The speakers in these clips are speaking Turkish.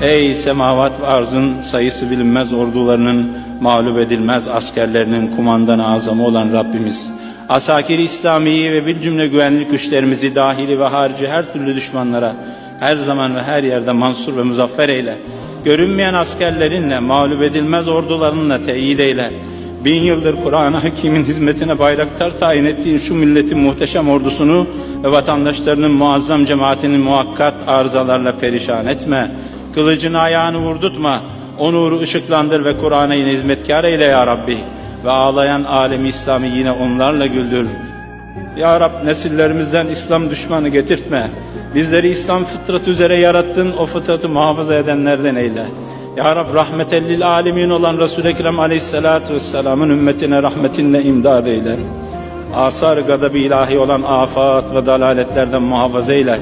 Ey semavat ve arzın sayısı bilinmez ordularının mağlup edilmez askerlerinin kumandanı azamı olan Rabbimiz. Asakir-i İslami'yi ve bir cümle güvenlik güçlerimizi dahili ve harici her türlü düşmanlara her zaman ve her yerde mansur ve muzaffer eyle. Görünmeyen askerlerinle, mağlup edilmez ordularınla teyit eyle. Bin yıldır Kur'an-ı Hakim'in hizmetine bayraktar tayin ettiğin şu milletin muhteşem ordusunu ve vatandaşlarının muazzam cemaatinin muhakkat arızalarla perişan etme. Kılıcını ayağını vurdurtma. O nuru ışıklandır ve Kur'an'a yine hizmetkar eyle ya Rabbi. Ve ağlayan alemi İslam'ı yine onlarla güldür. Ya Rab nesillerimizden İslam düşmanı getirtme. Bizleri İslam fıtratı üzere yarattın, o fıtratı muhafaza edenlerden eyle. Ya Rab rahmetellil alemin olan Resul-i Ekrem aleyhissalatu vesselamın ümmetine rahmetinle imdad eyle. Asar-ı gadab ilahi olan afat ve dalaletlerden muhafaza eyle.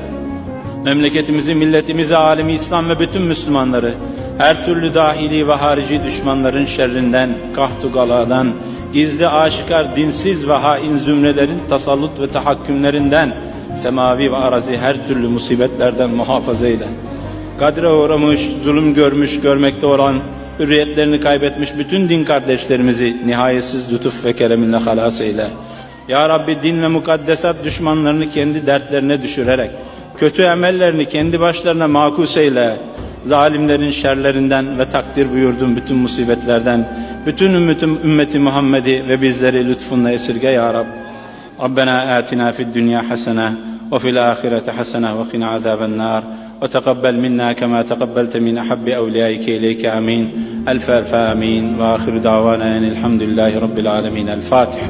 Memleketimizi, milletimizi, alemi İslam ve bütün Müslümanları her türlü dahili ve harici düşmanların şerrinden, kahtu galadan, gizli aşikar dinsiz ve hain zümrelerin tasallut ve tahakkümlerinden, semavi ve arazi her türlü musibetlerden muhafaza eyle. Kadre uğramış, zulüm görmüş, görmekte olan, hürriyetlerini kaybetmiş bütün din kardeşlerimizi nihayetsiz lütuf ve kereminle halas eyle. Ya Rabbi din ve mukaddesat düşmanlarını kendi dertlerine düşürerek, kötü emellerini kendi başlarına makus eyle. Zalimlerin şerlerinden ve takdir buyurduğun bütün musibetlerden, bütün ümmetim, ümmeti Muhammed'i ve bizleri lütfunla esirge ya Rab. ربنا آتنا في الدنيا حسنة وفي الآخرة حسنة وقنا عذاب النار وتقبل منا كما تقبلت من أحب أوليائك إليك آمين ألف ألف آمين وآخر دعوانا أن الحمد لله رب العالمين الفاتحة